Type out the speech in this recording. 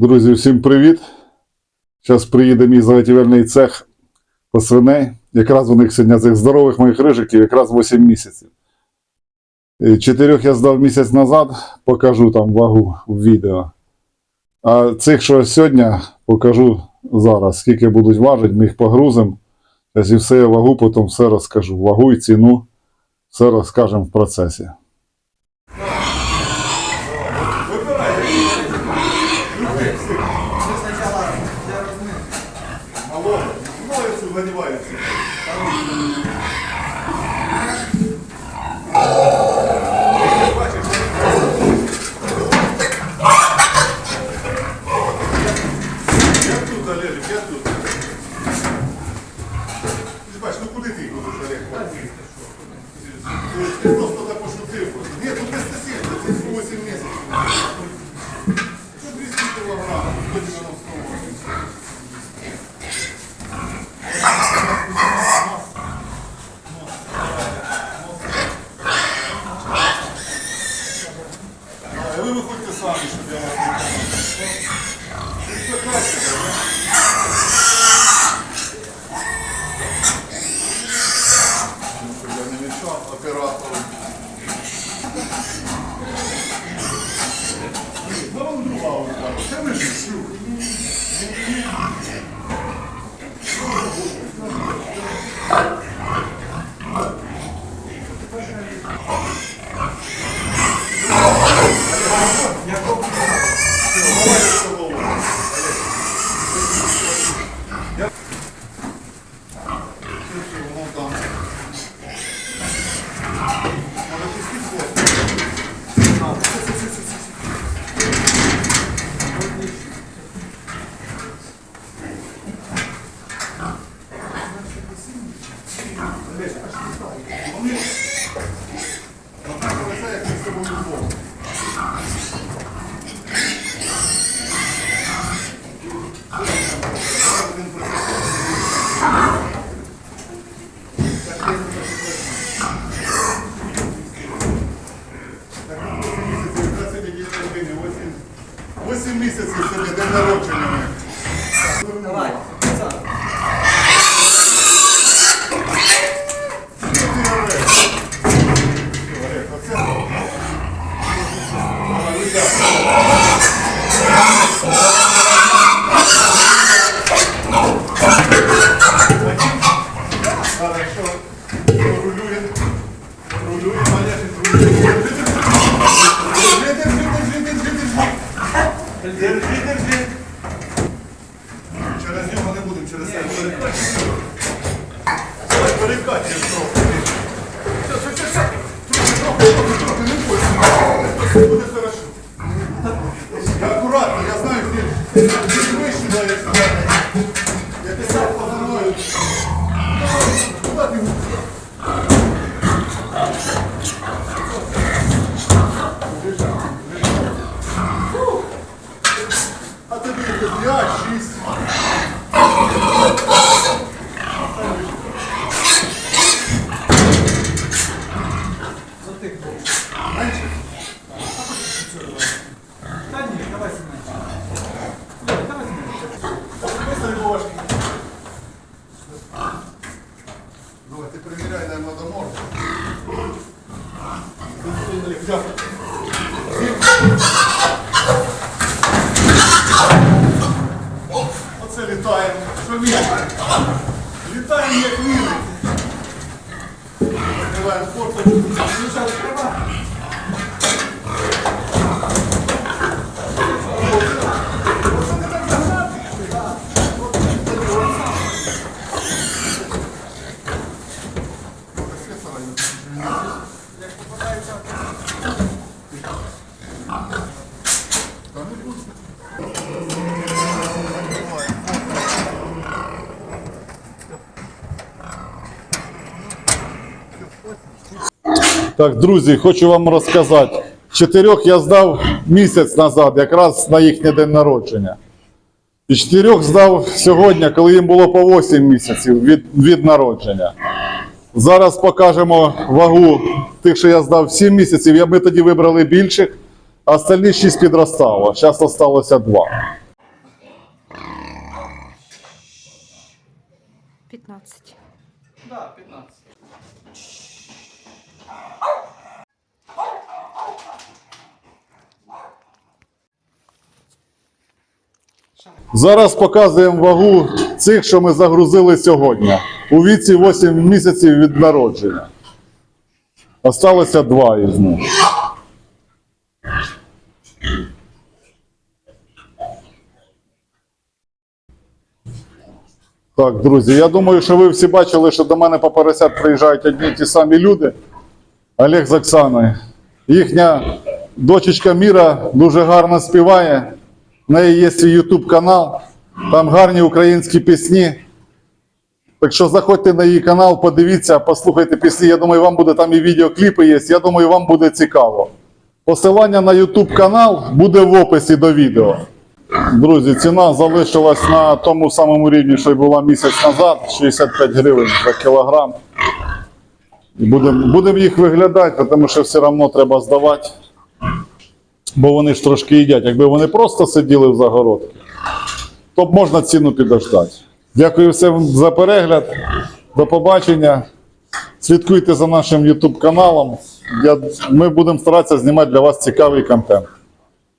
Друзі, всім привіт! Зараз приїде мій заготівельний цех по свиней. Якраз у них сьогодні цих здорових моїх рижиків, якраз 8 місяців. Е, Чотирьох я здав місяць назад, покажу там вагу в відео. А цих, що сьогодні, покажу зараз, скільки будуть важити, ми їх погрузимо. Зараз і все я вагу, потім все розкажу. Вагу і ціну, все розкажемо в процесі. Малого, мною заливається. Я тут, Олежик, я тут. Ти ж бачиш, ну куди ти будеш, Олег? Просто так пошутив. Ні, тут не 170, це 8 місяців. Що 200 кілограмів, 198. А ви виходьте самі, щоб я вас не бачив. Ви прекрасні, 7 місяців собі день народження. Давай. Через нього не будемо, через це перекачуємо трохи. Трохи, не бойся. Буде хорошо. Я акуратно, я знаю, ти Ні, давай сімейся. Давай сімейся. Быстро бумажки. Давай, ти приміряй на модомор. Дякую. Оце літаємо. Літаємо як вірить. Закриваємо форточку. Слушай, відкривай. Так, друзі, хочу вам розказати. Чотирьох я здав місяць назад, якраз на їхній день народження. І чотирьох здав сьогодні, коли їм було по 8 місяців від, від народження. Зараз покажемо вагу тих, що я здав 7 місяців. Я ми тоді вибрали більших, а остальні шість підростало. Зараз залишилося 2. 15. Так, да, 15. Зараз показуємо вагу цих, що ми загрузили сьогодні. У віці 8 місяців від народження. Осталося два із них. Так, друзі, я думаю, що ви всі бачили, що до мене по поросят приїжджають одні ті самі люди. Олег з Оксаною. Їхня дочечка Міра дуже гарно співає. В неї є свій YouTube канал, там гарні українські пісні. Так що заходьте на її канал, подивіться, послухайте пісні. Я думаю, вам буде там і відеокліпи є. Я думаю, вам буде цікаво. Посилання на YouTube канал буде в описі до відео. Друзі, ціна залишилась на тому самому рівні, що й була місяць назад 65 гривень за кілограм. Будемо будем їх виглядати, тому що все одно треба здавати. Бо вони ж трошки їдять. Якби вони просто сиділи в загородці, то б можна ціну підождати. Дякую всім за перегляд. До побачення. Слідкуйте за нашим YouTube каналом. Ми будемо старатися знімати для вас цікавий контент.